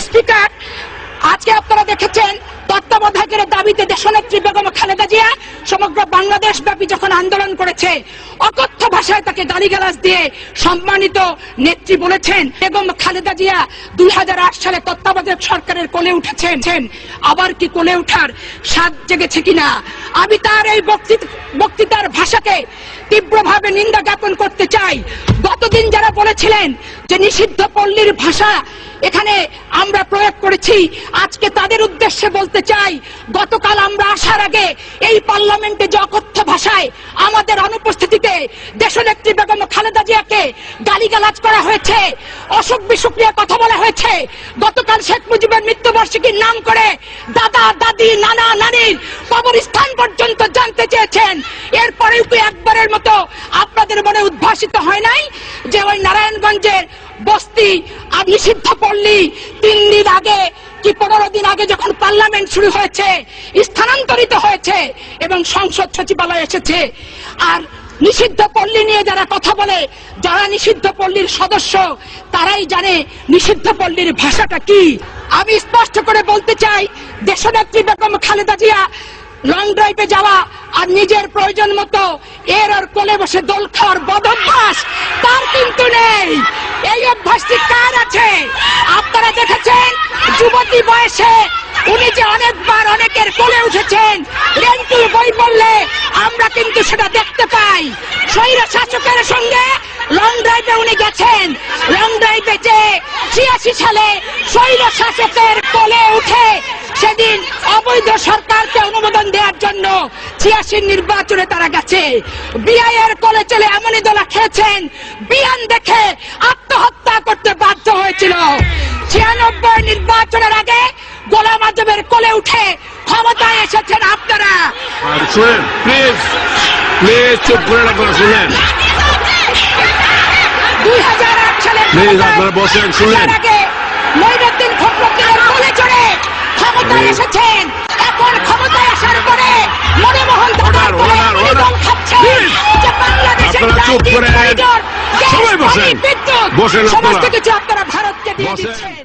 Speaker, আজকে আপনারা দেখেছেন তত্ত্বাবধায়কের দাবিতে দেশনেত্রী বেগম খালেদা জিয়া সমগ্র বাংলাদেশ ব্যাপী যখন আন্দোলন করেছে, অকথ্য ভাষায় তাকে গালিগালাজ দিয়ে সম্মানিত নেত্রী বলেছেন, বেগম খালেদা জিয়া দুই হাজার আট সালে তত্ত্বাবধায়ক সরকারের কোলে উঠেছেন, আবার কি কোলে উঠার স্বাদ জেগেছে কিনা? আমি তার এই বক্তৃ- বক্তৃতার ভাষাকে তীব্রভাবে নিন্দা জ্ঞাপন করতে চাই। গতদিন যারা বলেছিলেন যে নিষিদ্ধ পল্লীর ভাষা এখানে আমরা প্রয়োগ করেছি। আজকে তাদের উদ্দেশ্যে বলতে চাই, গতকাল আমরা আসার আগে এই পার্লামেন্টে যে অকথ্য ভাষায় আমাদের অনুপস্থিতিতে দেশনেত্রী বেগম খালেদা জিয়াকে গালিগালাজ করা হয়েছে, অসুখ বিসুখ নিয়ে কথা বলা হয়েছে, গতকাল শেখ মুজিবের মৃত্যুবার্ষিকীর নাম করে দাদা, দাদি, নানা, নানির কবরস্থান পর্যন্ত জানতে চেয়েছেন। এরপরেও কি একবারের মতো আপনাদের মনে উদ্ভাসিত হয় নাই যে ওই নারায়ণগঞ্জের নিষিদ্ধ পল্লী তিন দিন আগে কি পনেরো দিন আগে যখন পার্লামেন্ট শুরু হয়েছে, স্থানান্তরিত হয়েছে এবং সংসদ সচিবালয় এসেছে। আর নিষিদ্ধ পল্লী নিয়ে যারা কথা বলে, যারা নিষিদ্ধ পল্লীর সদস্য, তারাই জানে নিষিদ্ধ পল্লীর ভাষাটা কি। আমি স্পষ্ট করে বলতে চাই, দেশনেত্রী বেগম খালেদা জিয়া লং ড্রাইভে যাওয়া আর নিজের প্রয়োজন মতো এর আর কোলে বসে দোল খাওয়ার বদ অভ্যাস তার কিন্তু নেই। এই অভ্যাসটি কার আছে? আপনারা দেখেছেন, যুবতী বয়সে উনি যে অনেকবার অনেকের কোলে উঠেছেন রেন্টুর বই পড়লে আমরা কিন্তু সেটা দেখতে পাই। স্বৈর শাসকের সঙ্গে লং ড্রাইভে উনি গেছেন। লং ড্রাইভে যে ছিয়াশি সালে স্বৈর শাসকের কোলে উঠে সেদিন অবৈধ সরকারকে অনুমোদন দেওয়ার জন্য ছিয়াশির নির্বাচনে তারা গেছে। বিআইয়ের কোলে চলে এমনই দোলা খেয়েছেন বিয়ান দেখে আত্মহত্যা করতে বাধ্য হয়েছিল। ছিয়ানব্বই নির্বাচনের আগে গোলাম আজমের কোলে উঠে ক্ষমতায় এসেছেন আপনারা। শুনেন প্লিজ প্লিজ চুপ করে আপনারা শুনেন। দুই হাজার আট সালে আপনারা বসেন, শুনেন। আগে মঈনুদ্দিন ফখরুদ্দিনের কোলে চড়ে ক্ষমতায়. এসেছেন এখন ক্ষমতায় আসার পরে মনমোহন দাদার খাচ্ছেন যে বাংলাদেশের করে করিডোর, গ্যাস, সবাই বসেন। পানি, বিদ্যুৎ, সমস্ত কিছু আপনারা ভারতকে দিয়ে। দিচ্ছেন